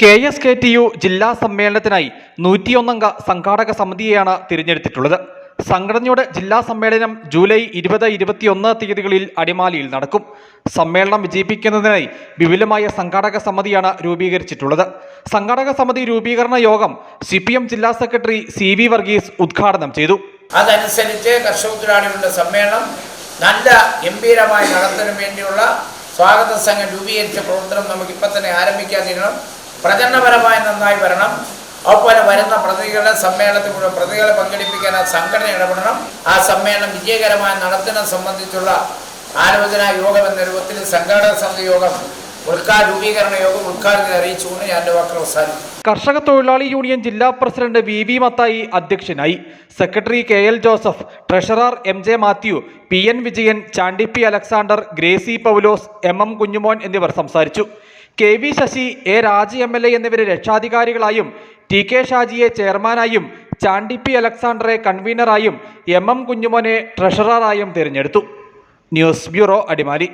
K S K T U ജില്ലാ സമ്മേളനത്തിനായി നൂറ്റിയൊന്നംഗ സംഘാടക സമിതിയെയാണ് തിരഞ്ഞെടുത്തിട്ടുള്ളത്. സംഘടനയുടെ ജില്ലാ സമ്മേളനം ജൂലൈ ഇരുപത് ഇരുപത്തിയൊന്ന് തീയതികളിൽ അടിമാലിയിൽ നടക്കും. സമ്മേളനം വിജയിപ്പിക്കുന്നതിനായി വിപുലമായ സംഘാടക സമിതിയാണ് രൂപീകരിച്ചിട്ടുള്ളത്. സംഘാടക സമിതി രൂപീകരണ യോഗം സി പി എം ജില്ലാ സെക്രട്ടറി സി വി വർഗീസ് ഉദ്ഘാടനം ചെയ്തു. അതനുസരിച്ച് കർഷക തൊഴിലാളികളുടെ സമ്മേളനം നല്ല ഗംഭീരമായി നടത്തുന്നതിന് വേണ്ടിയുള്ള സ്വാഗത സംഘം രൂപീകരിച്ച പ്രവർത്തനം നമുക്ക് ഇപ്പം തന്നെ ആരംഭിക്കാൻ പ്രചരണപരമായി നന്നായി വരണം. അതുപോലെ വരുന്ന പ്രതികളെ സമ്മേളനത്തിൽ പ്രതികളെ പങ്കെടുപ്പിക്കാൻ ആ സംഘടന ഇടപെടണം. ആ സമ്മേളനം വിജയകരമായി നടത്തുന്നത് സംബന്ധിച്ചുള്ള ആലോചനാ യോഗം എന്ന രൂപത്തിൽ സംഘാടക സമിതി യോഗം രൂപീകരണ യോഗം അറിയിച്ചുകൊണ്ട് ഞാൻ കർഷക തൊഴിലാളി യൂണിയൻ ജില്ലാ പ്രസിഡന്റ് വി വി മത്തായി അധ്യക്ഷനായി. Secretary K L Joseph treasurer M J Mathew P N Vijayan ചാണ്ടിപ്പി Alexander Gracy Paulose M M Kunjumon എന്നിവർ സംസാരിച്ചു. K V Sasi A Raja M L A എന്നിവരെ രക്ഷാധികാരികളായും ടി കെ ഷാജിയെ ചെയർമാനായും Chandy P അലക്സാണ്ടറെ കൺവീനറായും M M കുഞ്ഞുമോനെ ട്രഷററായും തിരഞ്ഞെടുത്തു. News bureau Adimali.